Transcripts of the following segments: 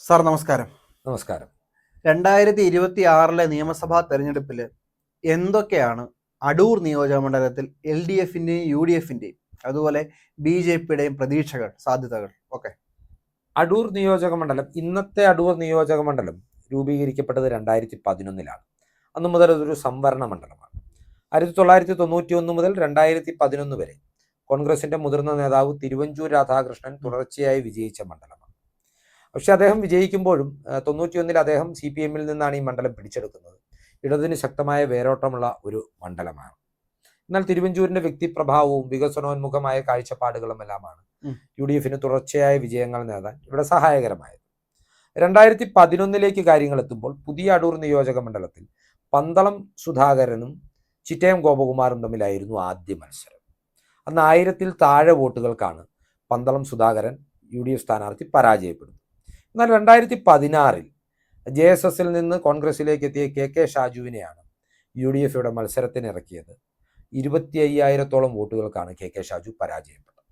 Sir നമസ്കാരം. നമസ്കാരം. രണ്ടായിരത്തി ഇരുപത്തി ആറിലെ നിയമസഭാ തെരഞ്ഞെടുപ്പിൽ എന്തൊക്കെയാണ് അടൂർ നിയോജക മണ്ഡലത്തിൽ എൽ ഡി എഫിന്റെയും യു ഡി എഫിന്റെയും അതുപോലെ ബി ജെ പിയുടെയും പ്രതീക്ഷകൾ സാധ്യതകൾ? ഒക്കെ അടൂർ നിയോജക മണ്ഡലം ഇന്നത്തെ അടൂർ നിയോജക മണ്ഡലം രൂപീകരിക്കപ്പെട്ടത് രണ്ടായിരത്തി പതിനൊന്നിലാണ് അന്ന് മുതൽ അതൊരു സംവരണ മണ്ഡലമാണ്. ആയിരത്തി തൊള്ളായിരത്തി തൊണ്ണൂറ്റി ഒന്ന് മുതൽ രണ്ടായിരത്തി പതിനൊന്ന് വരെ കോൺഗ്രസിന്റെ മുതിർന്ന നേതാവ് തിരുവഞ്ചൂർ രാധാകൃഷ്ണൻ തുടർച്ചയായി വിജയിച്ച മണ്ഡലമാണ് പക്ഷെ അദ്ദേഹം വിജയിക്കുമ്പോഴും തൊണ്ണൂറ്റിയൊന്നിൽ അദ്ദേഹം സി പി എമ്മിൽ നിന്നാണ് ഈ മണ്ഡലം പിടിച്ചെടുക്കുന്നത്. ഇടതിന് ശക്തമായ വേരോട്ടമുള്ള ഒരു മണ്ഡലമാണ്. എന്നാൽ തിരുവഞ്ചൂരിന്റെ വ്യക്തിപ്രഭാവവും വികസനോന്മുഖമായ കാഴ്ചപ്പാടുകളും എല്ലാമാണ്. യു ഡി എഫിന് തുടർച്ചയായ വിജയങ്ങൾ നേടാൻ ഇവിടെ സഹായകരമായത്. രണ്ടായിരത്തി പതിനൊന്നിലേക്ക് കാര്യങ്ങൾ എത്തുമ്പോൾ പുതിയ അടൂർ നിയോജക മണ്ഡലത്തിൽ പന്തളം സുധാകരനും ചിറ്റയം ഗോപകുമാറും തമ്മിലായിരുന്നു ആദ്യ മത്സരം. അന്ന് ആയിരത്തിൽ താഴെ വോട്ടുകൾക്കാണ് Pandalam Sudhakaran U D F സ്ഥാനാർത്ഥി പരാജയപ്പെടുന്നത്. എന്നാൽ രണ്ടായിരത്തി പതിനാറിൽ ജെ എസ് എസിൽ നിന്ന് കോൺഗ്രസിലേക്ക് എത്തിയ കെ കെ ഷാജുവിനെയാണ് യു ഡി എഫ് ഇവിടെ മത്സരത്തിന് ഇറക്കിയത് ഇരുപത്തി അയ്യായിരത്തോളം വോട്ടുകൾക്കാണ് കെ കെ ഷാജു പരാജയപ്പെട്ടത്.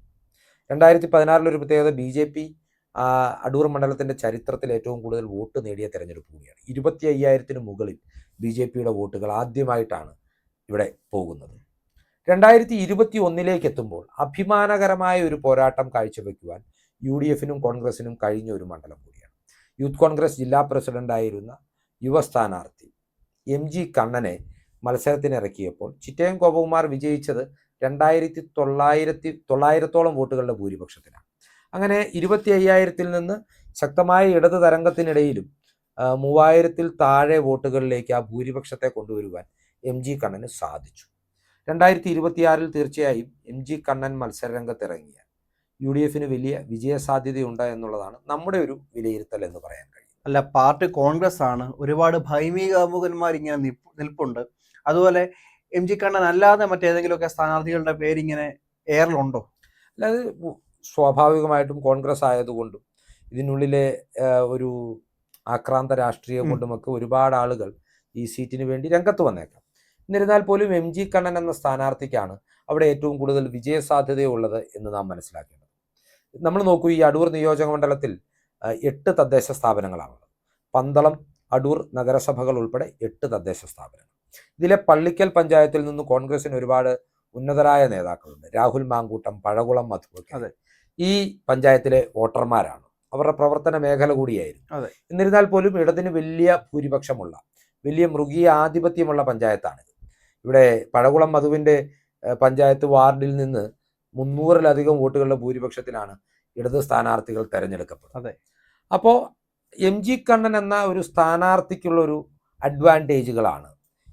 രണ്ടായിരത്തി പതിനാറിൽ ഒരു പ്രത്യേകത ബി ജെ പി അടൂർ മണ്ഡലത്തിന്റെ ചരിത്രത്തിൽ ഏറ്റവും കൂടുതൽ വോട്ട് നേടിയ തെരഞ്ഞെടുപ്പ് കൂടിയാണ്. ഇരുപത്തി അയ്യായിരത്തിന് മുകളിൽ ബി ജെ പിയുടെ വോട്ടുകൾ ആദ്യമായിട്ടാണ് ഇവിടെ പോകുന്നത്. രണ്ടായിരത്തി ഇരുപത്തി ഒന്നിലേക്ക് എത്തുമ്പോൾ അഭിമാനകരമായ ഒരു പോരാട്ടം കാഴ്ചവെക്കുവാൻ യു ഡി എഫിനും കോൺഗ്രസിനും കഴിഞ്ഞ ഒരു മണ്ഡലം കൂടിയാണ് യൂത്ത് കോൺഗ്രസ് ജില്ലാ പ്രസിഡന്റായിരുന്ന യുവ സ്ഥാനാർത്ഥി എം ജി കണ്ണനെ മത്സരത്തിനിറക്കിയപ്പോൾ ചിറ്റയം ഗോപകുമാർ വിജയിച്ചത് രണ്ടായിരത്തി തൊള്ളായിരത്തി തൊള്ളായിരത്തോളം വോട്ടുകളുടെ ഭൂരിപക്ഷത്തിനാണ്. അങ്ങനെ ഇരുപത്തി അയ്യായിരത്തിൽ നിന്ന് ശക്തമായ ഇടത് തരംഗത്തിനിടയിലും മൂവായിരത്തിൽ താഴെ വോട്ടുകളിലേക്ക് ആ ഭൂരിപക്ഷത്തെ കൊണ്ടുവരുവാൻ എം ജി കണ്ണന് സാധിച്ചു. രണ്ടായിരത്തി ഇരുപത്തിയാറിൽ തീർച്ചയായും എം ജി കണ്ണൻ മത്സരരംഗത്തിറങ്ങിയ യു ഡി എഫിന് വലിയ വിജയസാധ്യതയുണ്ട് എന്നുള്ളതാണ് നമ്മുടെ ഒരു വിലയിരുത്തൽ എന്ന് പറയാൻ കഴിയും. അല്ല പാർട്ടി കോൺഗ്രസ് ആണ് ഒരുപാട് ഭൈമിക കാമുകന്മാർ ഇങ്ങനെ നിൽപ്പുണ്ട്. അതുപോലെ എം ജി കണ്ണൻ അല്ലാതെ മറ്റേതെങ്കിലുമൊക്കെ സ്ഥാനാർത്ഥികളുടെ പേരിങ്ങനെ എയറിലുണ്ടോ അല്ലാതെ അത് സ്വാഭാവികമായിട്ടും കോൺഗ്രസ് ആയതുകൊണ്ടും ഇതിനുള്ളിലെ ഒരു ആക്രാന്ത രാഷ്ട്രീയം. കൊണ്ടുമൊക്കെ ഒരുപാട് ആളുകൾ ഈ സീറ്റിന് വേണ്ടി രംഗത്ത് വന്നേക്കാം. എന്നിരുന്നാൽ പോലും എം ജി കണ്ണൻ എന്ന സ്ഥാനാർത്ഥിക്കാണ് അവിടെ ഏറ്റവും കൂടുതൽ വിജയസാധ്യതയുള്ളത് എന്ന് നാം മനസ്സിലാക്കേണ്ടത് നമ്മൾ നോക്കൂ ഈ അടൂർ നിയോജക മണ്ഡലത്തിൽ എട്ട് തദ്ദേശ സ്ഥാപനങ്ങളാണുള്ളത്. പന്തളം അടൂർ നഗരസഭകൾ ഉൾപ്പെടെ എട്ട് തദ്ദേശ സ്ഥാപനങ്ങൾ. ഇതിലെ പള്ളിക്കൽ പഞ്ചായത്തിൽ നിന്ന് കോൺഗ്രസിന് ഒരുപാട് ഉന്നതരായ നേതാക്കളുണ്ട്. രാഹുൽ മാങ്കൂട്ടം പഴകുളം മധുവൊക്കെ അതെ. ഈ പഞ്ചായത്തിലെ വോട്ടർമാരാണ്. അവരുടെ പ്രവർത്തന മേഖല കൂടിയായിരുന്നു. അതെ. എന്നിരുന്നാൽ പോലും ഇടതിന് വലിയ ഭൂരിപക്ഷമുള്ള വലിയ മൃഗീയ ആധിപത്യമുള്ള പഞ്ചായത്താണിത്. ഇവിടെ പഴകുളം മധുവിന്റെ പഞ്ചായത്ത് വാർഡിൽ നിന്ന് മുന്നൂറിലധികം വോട്ടുകളുടെ ഭൂരിപക്ഷത്തിലാണ് ഇടത് സ്ഥാനാർത്ഥികൾ തെരഞ്ഞെടുക്കപ്പെടുന്നത് അതെ. അപ്പോൾ എം ജി കണ്ണൻ എന്ന ഒരു സ്ഥാനാർത്ഥിക്കുള്ള ഒരു അഡ്വാന്റേജുകളാണ്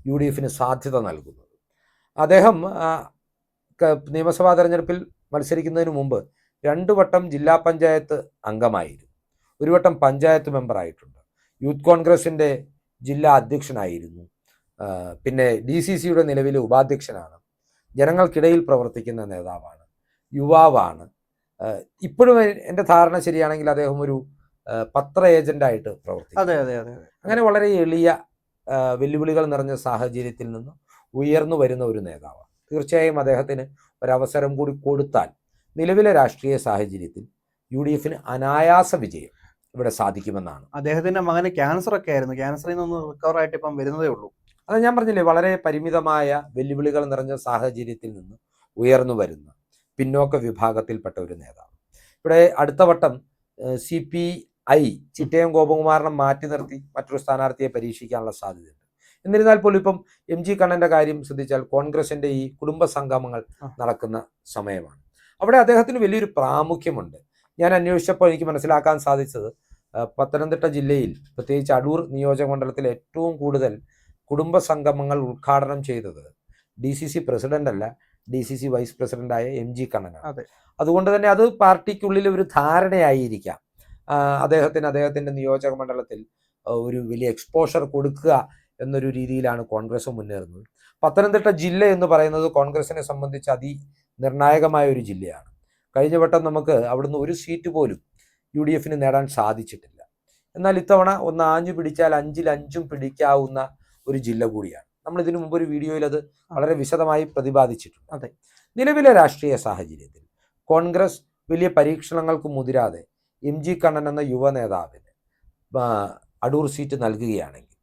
യു ഡി എഫിന് സാധ്യത നൽകുന്നത്. അദ്ദേഹം നിയമസഭാ തെരഞ്ഞെടുപ്പിൽ മത്സരിക്കുന്നതിന് മുമ്പ് രണ്ടു വട്ടം ജില്ലാ പഞ്ചായത്ത് അംഗമായിരുന്നു. ഒരു വട്ടം പഞ്ചായത്ത് മെമ്പറായിട്ടുണ്ട്. യൂത്ത് കോൺഗ്രസിന്റെ ജില്ലാ അധ്യക്ഷനായിരുന്നു. പിന്നെ ഡി സി സിയുടെ നിലവിലെ ഉപാധ്യക്ഷനാണ്. ജനങ്ങൾക്കിടയിൽ പ്രവർത്തിക്കുന്ന നേതാവാണ്. യുവാവാണ്. ഇപ്പോഴും എന്റെ ധാരണ ശരിയാണെങ്കിൽ അദ്ദേഹം ഒരു പത്ര ഏജന്റായിട്ട് പ്രവർത്തിക്കും. അതെ അതെ അതെ അതെ. അങ്ങനെ വളരെ എളിയ വെല്ലുവിളികൾ നിറഞ്ഞ സാഹചര്യത്തിൽ നിന്ന് ഉയർന്നു വരുന്ന ഒരു നേതാവാണ്. തീർച്ചയായും അദ്ദേഹത്തിന് ഒരവസരം കൂടി കൊടുത്താൽ നിലവിലെ രാഷ്ട്രീയ സാഹചര്യത്തിൽ യു ഡി എഫിന് അനായാസ വിജയം ഇവിടെ സാധിക്കുമെന്നാണ്. അദ്ദേഹത്തിന്റെ മകന് ക്യാൻസർ ഒക്കെ ആയിരുന്നു. ക്യാൻസറിൽ നിന്ന് റിക്കവർ ആയിട്ട് ഇപ്പം വരുന്നതേ ഉള്ളൂ. അത് ഞാൻ പറഞ്ഞില്ലേ വളരെ പരിമിതമായ വെല്ലുവിളികൾ നിറഞ്ഞ സാഹചര്യത്തിൽ നിന്ന് ഉയർന്നു വരുന്ന പിന്നോക്ക വിഭാഗത്തിൽപ്പെട്ട ഒരു നേതാവ്. ഇവിടെ അടുത്ത വട്ടം സി പി ഐ ചിറ്റയം ഗോപകുമാറിനെ മാറ്റി നിർത്തി മറ്റൊരു സ്ഥാനാർത്ഥിയെ പരീക്ഷിക്കാനുള്ള സാധ്യതയുണ്ട്. എന്നിരുന്നാൽ പോലും ഇപ്പം എം ജി കണ്ണന്റെ കാര്യം ശ്രദ്ധിച്ചാൽ കോൺഗ്രസിന്റെ ഈ കുടുംബ സംഗമങ്ങൾ നടക്കുന്ന സമയമാണ്. അവിടെ അദ്ദേഹത്തിന് വലിയൊരു പ്രാമുഖ്യമുണ്ട്. ഞാൻ അന്വേഷിച്ചപ്പോൾ എനിക്ക് മനസ്സിലാക്കാൻ സാധിച്ചത് പത്തനംതിട്ട ജില്ലയിൽ പ്രത്യേകിച്ച് അടൂർ നിയോജക മണ്ഡലത്തിൽ ഏറ്റവും കൂടുതൽ കുടുംബ സംഗമങ്ങൾ ഉദ്ഘാടനം ചെയ്തത് ഡി സി സി പ്രസിഡന്റ് അല്ല ഡി സി സി വൈസ് പ്രസിഡന്റായ എം ജി കണ്ണനാണ്. അതെ. അതുകൊണ്ട് തന്നെ അത് പാർട്ടിക്കുള്ളിൽ ഒരു ധാരണയായിരിക്കാം. അദ്ദേഹത്തിന് അദ്ദേഹത്തിന്റെ നിയോജക മണ്ഡലത്തിൽ ഒരു വലിയ എക്സ്പോഷർ കൊടുക്കുക എന്നൊരു രീതിയിലാണ് കോൺഗ്രസ് മുന്നേറുന്നത്. പത്തനംതിട്ട ജില്ല എന്ന് പറയുന്നത് കോൺഗ്രസിനെ സംബന്ധിച്ച് അതി നിർണായകമായ ഒരു ജില്ലയാണ്. കഴിഞ്ഞ വട്ടം നമുക്ക് അവിടുന്ന് ഒരു സീറ്റ് പോലും യു ഡി എഫിന് നേടാൻ സാധിച്ചിട്ടില്ല. എന്നാൽ ഇത്തവണ ഒന്ന് ആഞ്ഞു പിടിച്ചാൽ അഞ്ചിൽ അഞ്ചും പിടിക്കാവുന്ന ഒരു ജില്ല കൂടിയാണ്. നമ്മൾ ഇതിനു മുമ്പ് ഒരു വീഡിയോയിൽ അത് വളരെ വിശദമായി പ്രതിപാദിച്ചിട്ടുണ്ട്. അതെ. നിലവിലെ രാഷ്ട്രീയ സാഹചര്യത്തിൽ കോൺഗ്രസ് വലിയ പരീക്ഷണങ്ങൾക്ക് മുതിരാതെ എം ജി കണ്ണൻ എന്ന യുവ നേതാവിന് അടൂർ സീറ്റ് നൽകുകയാണെങ്കിൽ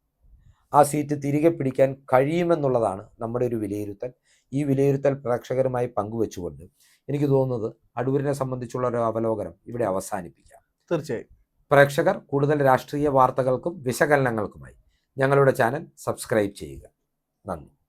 ആ സീറ്റ് തിരികെ പിടിക്കാൻ കഴിയുമെന്നുള്ളതാണ് നമ്മുടെ ഒരു വിലയിരുത്തൽ. ഈ വിലയിരുത്തൽ പ്രേക്ഷകരുമായി പങ്കുവെച്ചുകൊണ്ട് എനിക്ക് തോന്നുന്നത് അടൂരിനെ സംബന്ധിച്ചുള്ള ഒരു അവലോകനം ഇവിടെ അവസാനിപ്പിക്കാം. തീർച്ചയായും. പ്രേക്ഷകർ കൂടുതൽ രാഷ്ട്രീയ വാർത്തകൾക്കും വിശകലനങ്ങൾക്കുമായി ഞങ്ങളുടെ ചാനൽ സബ്സ്ക്രൈബ് ചെയ്യുക. 何